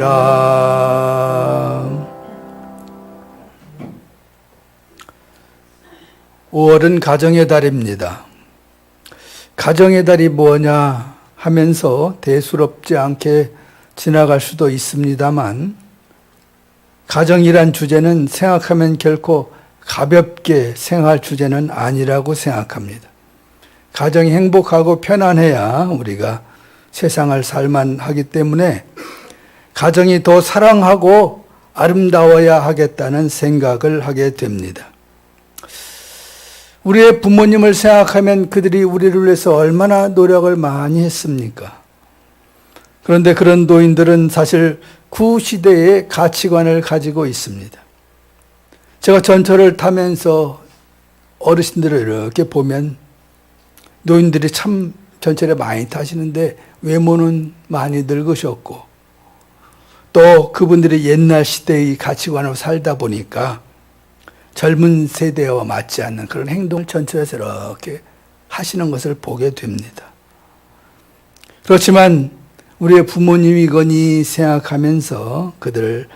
람 5월은 가정의 달입니다. 가정의 달이 뭐냐 하면서 대수롭지 않게 지나갈 수도 있습니다만 가정이란 주제는 생각하면 결코 가볍게 생활 주제는 아니라고 생각합니다. 가정이 행복하고 편안해야 우리가 세상을 살만하기 때문에 가정이 더 사랑하고 아름다워야 하겠다는 생각을 하게 됩니다. 우리의 부모님을 생각하면 그들이 우리를 위해서 얼마나 노력을 많이 했습니까? 그런데 그런 노인들은 사실 구시대의 가치관을 가지고 있습니다. 제가 전철을 타면서 어르신들을 이렇게 보면 노인들이 참 전철에 많이 타시는데 외모는 많이 늙으셨고 또 그분들이 옛날 시대의 가치관으로 살다 보니까 젊은 세대와 맞지 않는 그런 행동을 전철에서 이렇게 하시는 것을 보게 됩니다. 그렇지만 우리의 부모님이거니 생각하면서 그들을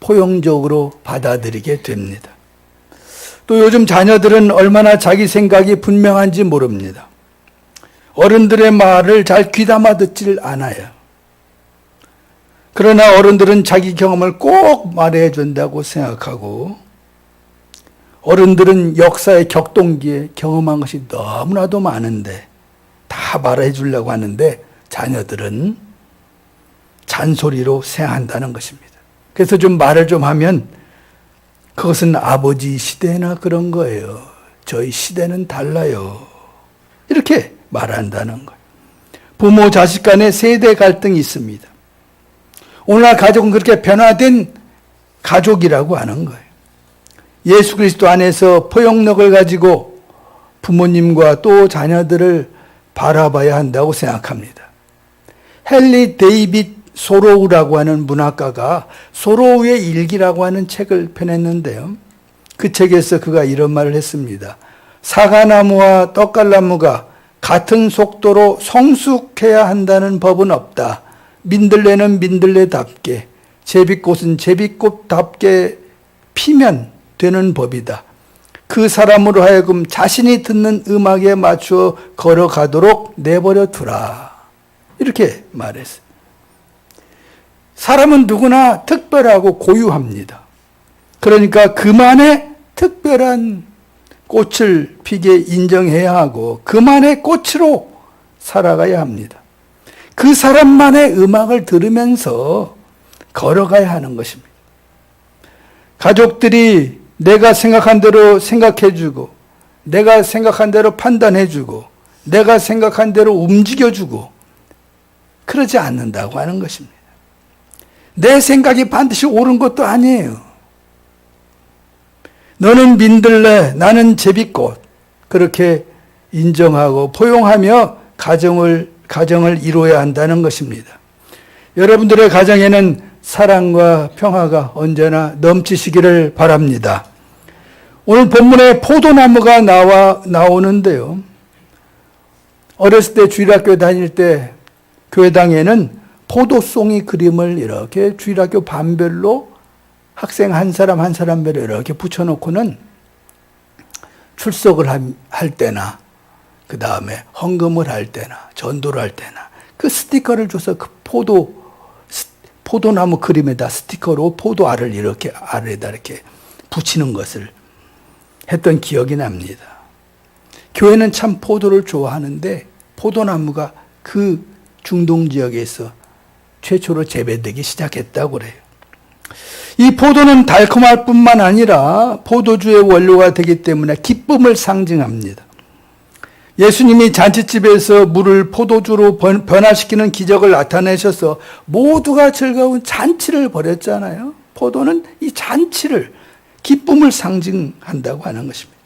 포용적으로 받아들이게 됩니다. 또 요즘 자녀들은 얼마나 자기 생각이 분명한지 모릅니다. 어른들의 말을 잘 귀담아 듣질 않아요. 그러나 어른들은 자기 경험을 꼭 말해 준다고 생각하고 어른들은 역사의 격동기에 경험한 것이 너무나도 많은데 다 말해 주려고 하는데 자녀들은 잔소리로 생각한다는 것입니다. 그래서 좀 말을 좀 하면 그것은 아버지 시대나 그런 거예요. 저희 시대는 달라요. 이렇게 말한다는 거예요. 부모 자식 간의 세대 갈등이 있습니다. 오늘날 가족은 그렇게 변화된 가족이라고 하는 거예요. 예수 그리스도 안에서 포용력을 가지고 부모님과 또 자녀들을 바라봐야 한다고 생각합니다. 헨리 데이빗 소로우라고 하는 문학가가 소로우의 일기라고 하는 책을 펴냈는데요. 그 책에서 그가 이런 말을 했습니다. 사과나무와 떡갈나무가 같은 속도로 성숙해야 한다는 법은 없다. 민들레는 민들레답게, 제비꽃은 제비꽃답게 피면 되는 법이다. 그 사람으로 하여금 자신이 듣는 음악에 맞추어 걸어가도록 내버려 두라. 이렇게 말했어요. 사람은 누구나 특별하고 고유합니다. 그러니까 그만의 특별한 꽃을 피게 인정해야 하고 그만의 꽃으로 살아가야 합니다. 그 사람만의 음악을 들으면서 걸어가야 하는 것입니다. 가족들이 내가 생각한 대로 생각해주고, 내가 생각한 대로 판단해주고, 내가 생각한 대로 움직여주고, 그러지 않는다고 하는 것입니다. 내 생각이 반드시 옳은 것도 아니에요. 너는 민들레, 나는 제비꽃. 그렇게 인정하고 포용하며 가정을, 가정을 이루어야 한다는 것입니다. 여러분들의 가정에는 사랑과 평화가 언제나 넘치시기를 바랍니다. 오늘 본문에 포도나무가 나와, 나오는데요. 어렸을 때 주일학교 다닐 때 교회당에는 포도송이 그림을 이렇게 주일학교 반별로 학생 한 사람 한 사람별로 이렇게 붙여놓고는 출석을 할 때나 그 다음에 헌금을 할 때나 전도를 할 때나 그 스티커를 줘서 그 포도 포도나무 그림에다 스티커로 포도알을 이렇게 알에다 이렇게 붙이는 것을 했던 기억이 납니다. 교회는 참 포도를 좋아하는데 포도나무가 그 중동 지역에서 최초로 재배되기 시작했다고 그래요. 이 포도는 달콤할 뿐만 아니라 포도주의 원료가 되기 때문에 기쁨을 상징합니다. 예수님이 잔치집에서 물을 포도주로 변화시키는 기적을 나타내셔서 모두가 즐거운 잔치를 벌였잖아요. 포도는 이 잔치를, 기쁨을 상징한다고 하는 것입니다.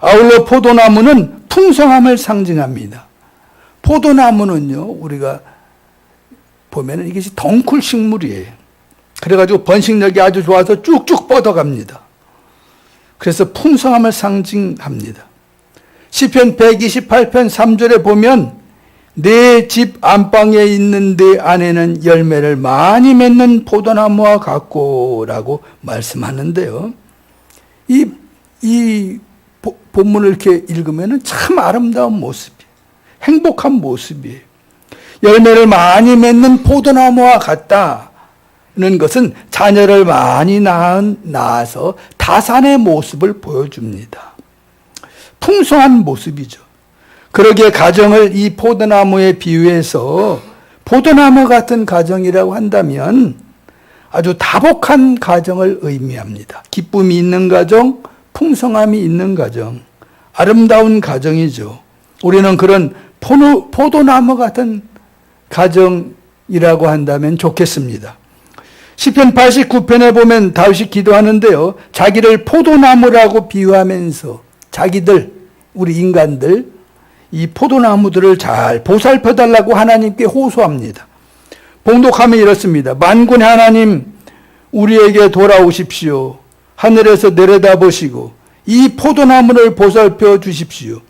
아울러 포도나무는 풍성함을 상징합니다. 포도나무는요, 우리가 보면은 이것이 덩쿨 식물이에요. 그래가지고 번식력이 아주 좋아서 쭉쭉 뻗어갑니다. 그래서 풍성함을 상징합니다. 시편 128편 3절에 보면 내 집 안방에 있는 내 안에는 열매를 많이 맺는 포도나무와 같고라고 말씀하는데요. 이, 이 보- 본문을 이렇게 읽으면 참 아름다운 모습이에요. 행복한 모습이에요. 열매를 많이 맺는 포도나무와 같다는 것은 자녀를 많이 낳은, 낳아서 다산의 모습을 보여줍니다. 풍성한 모습이죠. 그러기에 가정을 이 포도나무에 비유해서 포도나무 같은 가정이라고 한다면 아주 다복한 가정을 의미합니다. 기쁨이 있는 가정, 풍성함이 있는 가정, 아름다운 가정이죠. 우리는 그런 포도, 포도나무 같은 가정이라고 한다면 좋겠습니다. 시편 89편에 보면 다윗이 기도하는데요. 자기를 포도나무라고 비유하면서 자기들 우리 인간들 이 포도나무들을 잘 보살펴 달라고 하나님께 호소합니다. 봉독하면 이렇습니다. 만군의 하나님 우리에게 돌아오십시오. 하늘에서 내려다 보시고 이 포도나무를 보살펴 주십시오.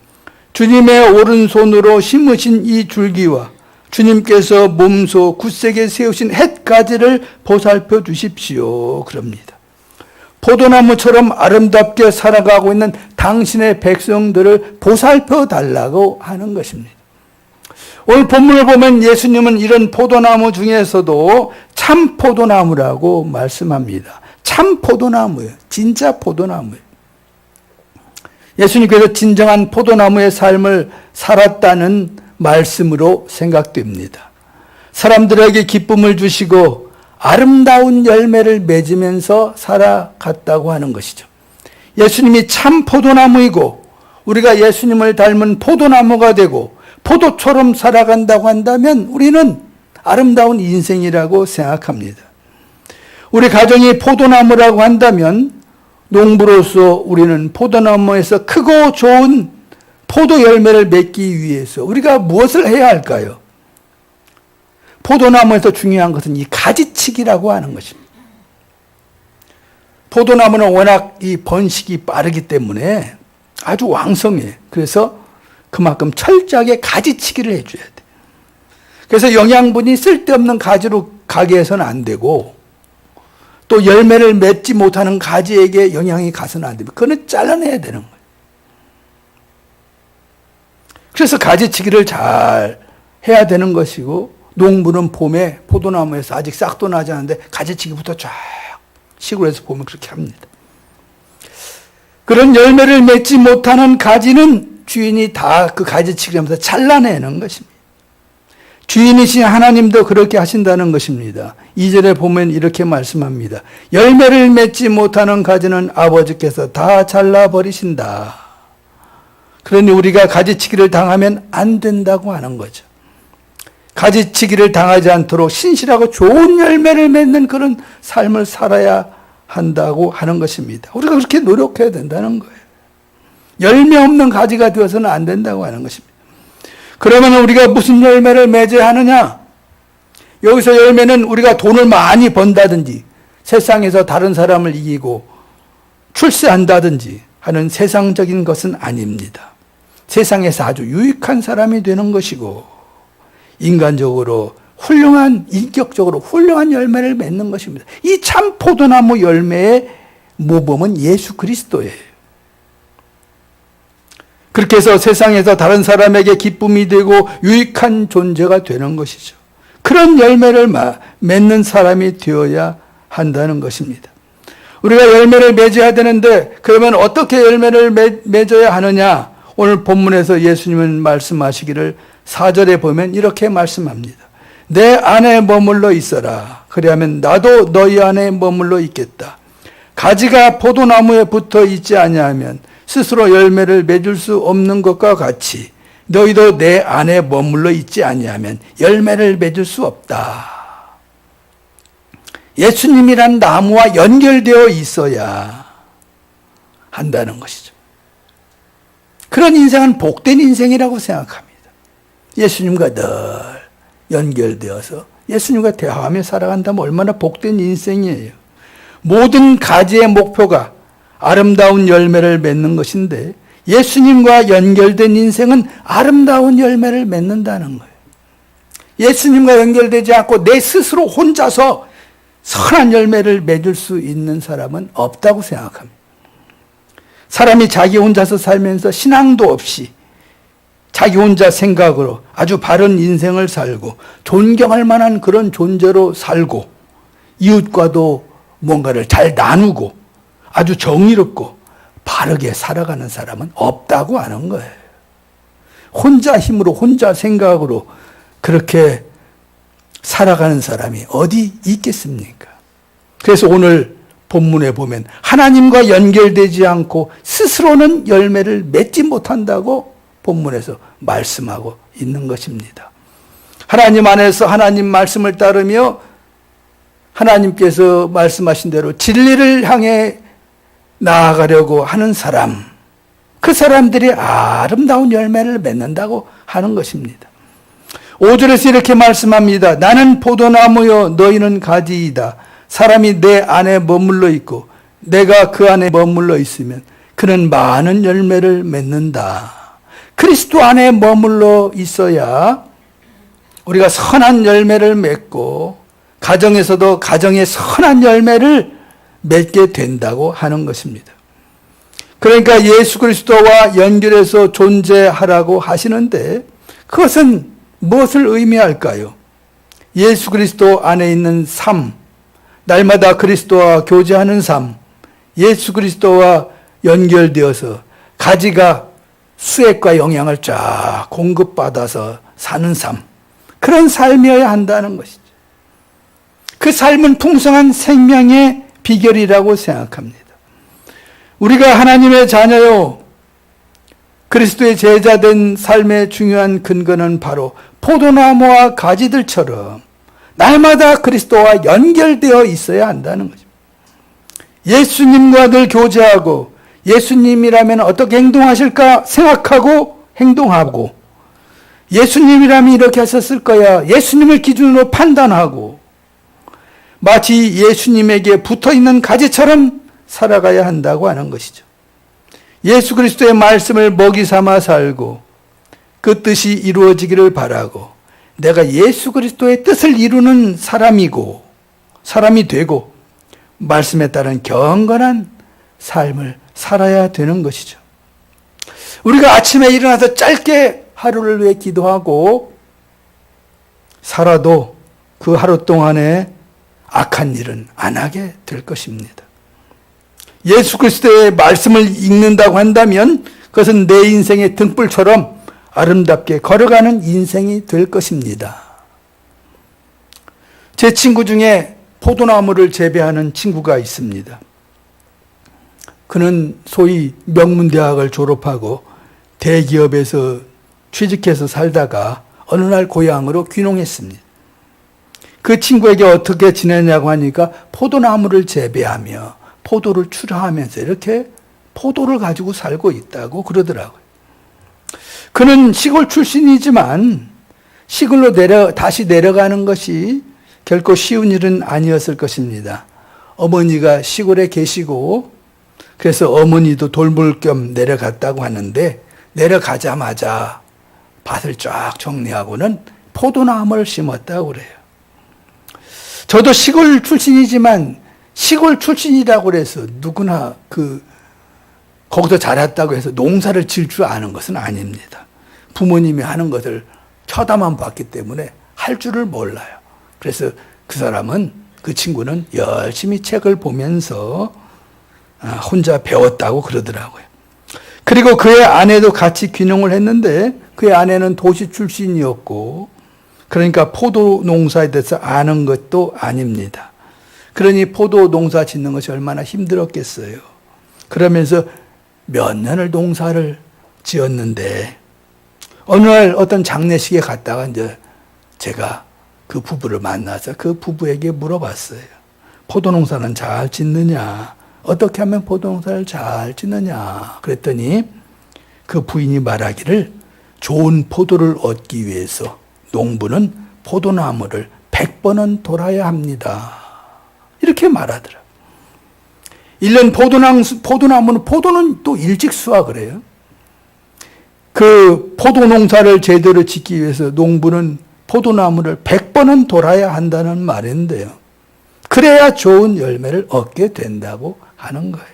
주님의 오른손으로 심으신 이 줄기와 주님께서 몸소 굳세게 세우신 햇가지를 보살펴 주십시오. 그럽니다. 포도나무처럼 아름답게 살아가고 있는 당신의 백성들을 보살펴 달라고 하는 것입니다. 오늘 본문을 보면 예수님은 이런 포도나무 중에서도 참 포도나무라고 말씀합니다. 참 포도나무예요. 진짜 포도나무예요. 예수님께서 진정한 포도나무의 삶을 살았다는 말씀으로 생각됩니다. 사람들에게 기쁨을 주시고 아름다운 열매를 맺으면서 살아갔다고 하는 것이죠. 예수님이 참 포도나무이고 우리가 예수님을 닮은 포도나무가 되고 포도처럼 살아간다고 한다면 우리는 아름다운 인생이라고 생각합니다. 우리 가정이 포도나무라고 한다면 농부로서 우리는 포도나무에서 크고 좋은 포도 열매를 맺기 위해서 우리가 무엇을 해야 할까요? 포도나무에서 중요한 것은 이 가지 치기라고 하는 것입니다. 포도나무는 워낙 이 번식이 빠르기 때문에 아주 왕성해. 그래서 그만큼 철저하게 가지치기를 해줘야 돼. 그래서 영양분이 쓸데없는 가지로 가게 해서는 안 되고 또 열매를 맺지 못하는 가지에게 영향이 가서는 안 됩니다. 그거는 잘라내야 되는 거예요. 그래서 가지치기를 잘 해야 되는 것이고 농부는 봄에 포도나무에서 아직 싹도 나지 않는데 가지치기부터 쫙 시골에서 보면 그렇게 합니다. 그런 열매를 맺지 못하는 가지는 주인이 다 그 가지치기를 하면서 잘라내는 것입니다. 주인이신 하나님도 그렇게 하신다는 것입니다. 2절에 보면 이렇게 말씀합니다. 열매를 맺지 못하는 가지는 아버지께서 다 잘라버리신다. 그러니 우리가 가지치기를 당하면 안 된다고 하는 거죠. 가지치기를 당하지 않도록 신실하고 좋은 열매를 맺는 그런 삶을 살아야 한다고 하는 것입니다. 우리가 그렇게 노력해야 된다는 거예요. 열매 없는 가지가 되어서는 안 된다고 하는 것입니다. 그러면 우리가 무슨 열매를 맺어야 하느냐? 여기서 열매는 우리가 돈을 많이 번다든지 세상에서 다른 사람을 이기고 출세한다든지 하는 세상적인 것은 아닙니다. 세상에서 아주 유익한 사람이 되는 것이고 인간적으로 훌륭한 인격적으로 훌륭한 열매를 맺는 것입니다. 이 참 포도나무 열매의 모범은 예수 그리스도예요. 그렇게 해서 세상에서 다른 사람에게 기쁨이 되고 유익한 존재가 되는 것이죠. 그런 열매를 맺는 사람이 되어야 한다는 것입니다. 우리가 열매를 맺어야 되는데 그러면 어떻게 열매를 맺어야 하느냐? 오늘 본문에서 예수님은 말씀하시기를 4절에 보면 이렇게 말씀합니다. 내 안에 머물러 있어라. 그리하면 나도 너희 안에 머물러 있겠다. 가지가 포도나무에 붙어 있지 아니하면 스스로 열매를 맺을 수 없는 것과 같이 너희도 내 안에 머물러 있지 아니하면 열매를 맺을 수 없다. 예수님이란 나무와 연결되어 있어야 한다는 것이죠. 그런 인생은 복된 인생이라고 생각합니다. 예수님과 늘 연결되어서 예수님과 대화하며 살아간다면 얼마나 복된 인생이에요. 모든 가지의 목표가 아름다운 열매를 맺는 것인데 예수님과 연결된 인생은 아름다운 열매를 맺는다는 거예요. 예수님과 연결되지 않고 내 스스로 혼자서 선한 열매를 맺을 수 있는 사람은 없다고 생각합니다. 사람이 자기 혼자서 살면서 신앙도 없이 자기 혼자 생각으로 아주 바른 인생을 살고 존경할 만한 그런 존재로 살고 이웃과도 뭔가를 잘 나누고 아주 정의롭고 바르게 살아가는 사람은 없다고 하는 거예요. 혼자 힘으로 혼자 생각으로 그렇게 살아가는 사람이 어디 있겠습니까? 그래서 오늘 본문에 보면 하나님과 연결되지 않고 스스로는 열매를 맺지 못한다고 본문에서 말씀하고 있는 것입니다. 하나님 안에서 하나님 말씀을 따르며 하나님께서 말씀하신 대로 진리를 향해 나아가려고 하는 사람, 그 사람들이 아름다운 열매를 맺는다고 하는 것입니다. 5절에서 이렇게 말씀합니다. 나는 포도나무요, 너희는 가지이다. 사람이 내 안에 머물러 있고, 내가 그 안에 머물러 있으면 그는 많은 열매를 맺는다. 그리스도 안에 머물러 있어야 우리가 선한 열매를 맺고, 가정에서도 가정의 선한 열매를 맺게 된다고 하는 것입니다. 그러니까 예수 그리스도와 연결해서 존재하라고 하시는데 그것은 무엇을 의미할까요? 예수 그리스도 안에 있는 삶, 날마다 그리스도와 교제하는 삶, 예수 그리스도와 연결되어서 가지가 수액과 영향을 쫙 공급받아서 사는 삶, 그런 삶이어야 한다는 것이죠. 그 삶은 풍성한 생명의 비결이라고 생각합니다. 우리가 하나님의 자녀요, 그리스도의 제자된 삶의 중요한 근거는 바로 포도나무와 가지들처럼 날마다 그리스도와 연결되어 있어야 한다는 거죠. 예수님과 늘 교제하고 예수님이라면 어떻게 행동하실까 생각하고 행동하고 예수님이라면 이렇게 하셨을 거야. 예수님을 기준으로 판단하고 마치 예수님에게 붙어 있는 가지처럼 살아가야 한다고 하는 것이죠. 예수 그리스도의 말씀을 먹이 삼아 살고 그 뜻이 이루어지기를 바라고 내가 예수 그리스도의 뜻을 이루는 사람이고 사람이 되고 말씀에 따른 경건한 삶을 살아야 되는 것이죠. 우리가 아침에 일어나서 짧게 하루를 위해 기도하고 살아도 그 하루 동안에 악한 일은 안 하게 될 것입니다. 예수 그리스도의 말씀을 읽는다고 한다면 그것은 내 인생의 등불처럼 아름답게 걸어가는 인생이 될 것입니다. 제 친구 중에 포도나무를 재배하는 친구가 있습니다. 그는 소위 명문대학을 졸업하고 대기업에서 취직해서 살다가 어느 날 고향으로 귀농했습니다. 그 친구에게 어떻게 지내냐고 하니까 포도나무를 재배하며 포도를 출하하면서 이렇게 포도를 가지고 살고 있다고 그러더라고요. 그는 시골 출신이지만 시골로 내려 다시 내려가는 것이 결코 쉬운 일은 아니었을 것입니다. 어머니가 시골에 계시고 그래서 어머니도 돌볼 겸 내려갔다고 하는데 내려가자마자 밭을 쫙 정리하고는 포도나무를 심었다고 그래요. 저도 시골 출신이지만 시골 출신이라고 그래서 누구나 그 거기서 자랐다고 해서 농사를 질 줄 아는 것은 아닙니다. 부모님이 하는 것을 쳐다만 봤기 때문에 할 줄을 몰라요. 그래서 그 사람은 그 친구는 열심히 책을 보면서 아, 혼자 배웠다고 그러더라고요. 그리고 그의 아내도 같이 귀농을 했는데 그의 아내는 도시 출신이었고 그러니까 포도 농사에 대해서 아는 것도 아닙니다. 그러니 포도 농사 짓는 것이 얼마나 힘들었겠어요. 그러면서 몇 년을 농사를 지었는데 어느 날 어떤 장례식에 갔다가 이제 제가 그 부부를 만나서 그 부부에게 물어봤어요. 포도 농사는 잘 짓느냐? 어떻게 하면 포도 농사를 잘 짓느냐? 그랬더니 그 부인이 말하기를 좋은 포도를 얻기 위해서 농부는 포도나무를 100번은 돌아야 합니다. 이렇게 말하더라. 1년 포도나무, 포도나무는, 포도는 또 일찍 수확을 해요. 그 포도 농사를 제대로 짓기 위해서 농부는 포도나무를 100번은 돌아야 한다는 말인데요. 그래야 좋은 열매를 얻게 된다고 하는 거예요.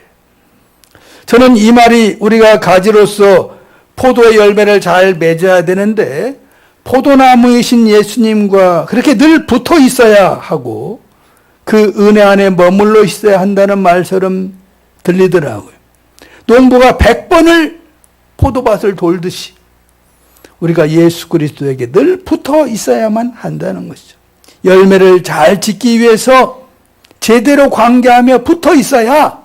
저는 이 말이 우리가 가지로서 포도의 열매를 잘 맺어야 되는데 포도나무이신 예수님과 그렇게 늘 붙어 있어야 하고 그 은혜 안에 머물러 있어야 한다는 말처럼 들리더라고요. 농부가 100번을 포도밭을 돌듯이 우리가 예수 그리스도에게 늘 붙어 있어야만 한다는 것이죠. 열매를 잘 짓기 위해서 제대로 관계하며 붙어 있어야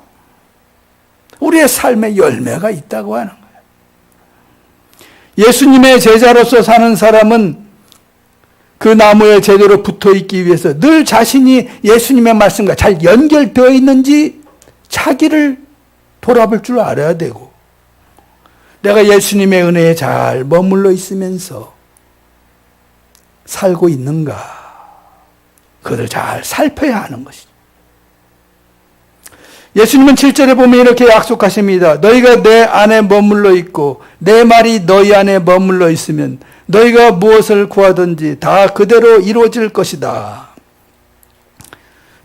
우리의 삶에 열매가 있다고 하는 거예요. 예수님의 제자로서 사는 사람은 그 나무에 제대로 붙어 있기 위해서 늘 자신이 예수님의 말씀과 잘 연결되어 있는지 자기를 돌아볼 줄 알아야 되고 내가 예수님의 은혜에 잘 머물러 있으면서 살고 있는가 그것을 잘 살펴야 하는 것이죠. 예수님은 7절에 보면 이렇게 약속하십니다. 너희가 내 안에 머물러 있고 내 말이 너희 안에 머물러 있으면 너희가 무엇을 구하든지 다 그대로 이루어질 것이다.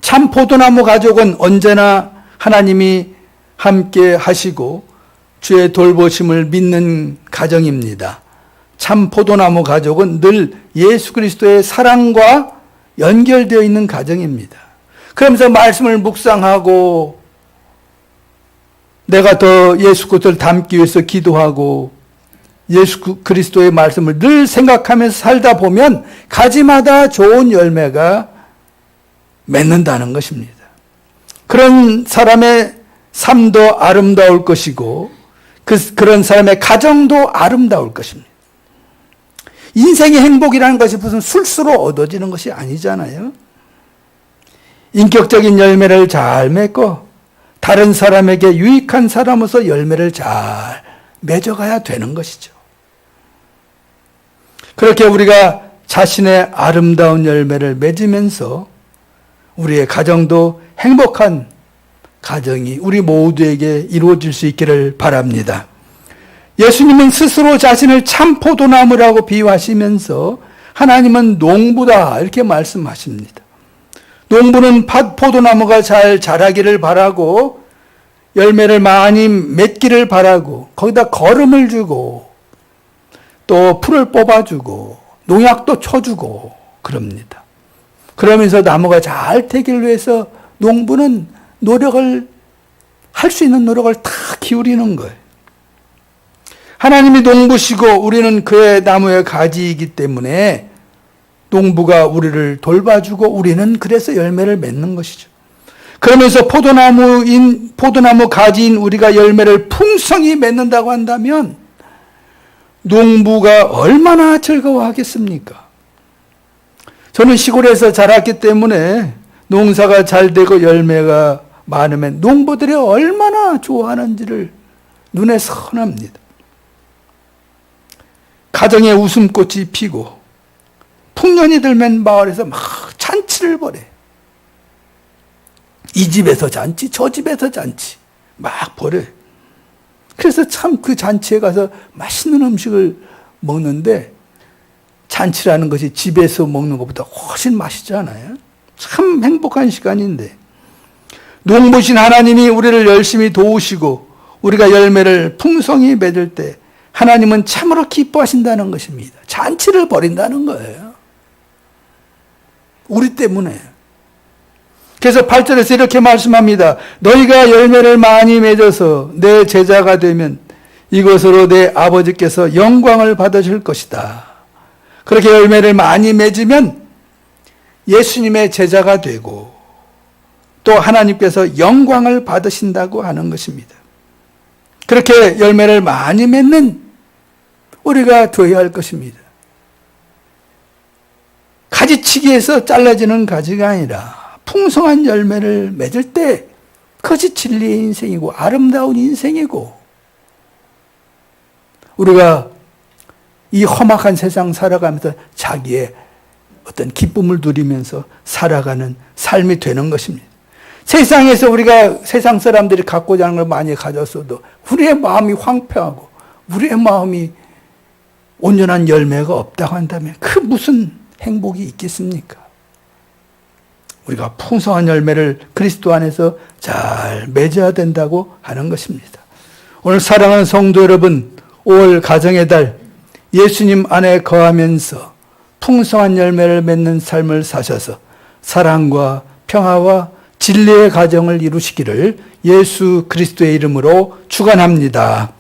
참 포도나무 가족은 언제나 하나님이 함께 하시고 주의 돌보심을 믿는 가정입니다. 참 포도나무 가족은 늘 예수 그리스도의 사랑과 연결되어 있는 가정입니다. 그러면서 말씀을 묵상하고 내가 더 예수 그리스도를 닮기 위해서 기도하고 예수 그리스도의 말씀을 늘 생각하면서 살다 보면 가지마다 좋은 열매가 맺는다는 것입니다. 그런 사람의 삶도 아름다울 것이고 그, 그런 사람의 가정도 아름다울 것입니다. 인생의 행복이라는 것이 무슨 술수로 얻어지는 것이 아니잖아요. 인격적인 열매를 잘 맺고 다른 사람에게 유익한 사람으로서 열매를 잘 맺어가야 되는 것이죠. 그렇게 우리가 자신의 아름다운 열매를 맺으면서 우리의 가정도 행복한 가정이 우리 모두에게 이루어질 수 있기를 바랍니다. 예수님은 스스로 자신을 참 포도나무라고 비유하시면서 하나님은 농부다 이렇게 말씀하십니다. 농부는 포도나무가 잘 자라기를 바라고 열매를 많이 맺기를 바라고 거기다 거름을 주고 또 풀을 뽑아주고 농약도 쳐주고 그럽니다. 그러면서 나무가 잘 되기를 위해서 농부는 노력을 할 수 있는 노력을 다 기울이는 거예요. 하나님이 농부시고 우리는 그의 나무의 가지이기 때문에 농부가 우리를 돌봐주고 우리는 그래서 열매를 맺는 것이죠. 그러면서 포도나무인 포도나무 가지인 우리가 열매를 풍성히 맺는다고 한다면 농부가 얼마나 즐거워하겠습니까? 저는 시골에서 자랐기 때문에 농사가 잘 되고 열매가 많으면 농부들이 얼마나 좋아하는지를 눈에 선합니다. 가정에 웃음꽃이 피고 풍년이 들면 마을에서 막 잔치를 벌여. 이 집에서 잔치, 저 집에서 잔치 막 벌여. 그래서 참 그 잔치에 가서 맛있는 음식을 먹는데 잔치라는 것이 집에서 먹는 것보다 훨씬 맛있잖아요. 참 행복한 시간인데 농부신 하나님이 우리를 열심히 도우시고 우리가 열매를 풍성히 맺을 때 하나님은 참으로 기뻐하신다는 것입니다. 잔치를 벌인다는 거예요. 우리 때문에. 그래서 8절에서 이렇게 말씀합니다. 너희가 열매를 많이 맺어서 내 제자가 되면 이것으로 내 아버지께서 영광을 받으실 것이다. 그렇게 열매를 많이 맺으면 예수님의 제자가 되고 또 하나님께서 영광을 받으신다고 하는 것입니다. 그렇게 열매를 많이 맺는 우리가 되어야 할 것입니다. 가지치기에서 잘라지는 가지가 아니라 풍성한 열매를 맺을 때 그것이 진리의 인생이고 아름다운 인생이고 우리가 이 험악한 세상 살아가면서 자기의 어떤 기쁨을 누리면서 살아가는 삶이 되는 것입니다. 세상에서 우리가 세상 사람들이 갖고자 하는 걸 많이 가졌어도 우리의 마음이 황폐하고 우리의 마음이 온전한 열매가 없다고 한다면 그 무슨 행복이 있겠습니까? 우리가 풍성한 열매를 그리스도 안에서 잘 맺어야 된다고 하는 것입니다. 오늘 사랑하는 성도 여러분, 5월 가정의 달 예수님 안에 거하면서 풍성한 열매를 맺는 삶을 사셔서 사랑과 평화와 진리의 가정을 이루시기를 예수 그리스도의 이름으로 축원합니다.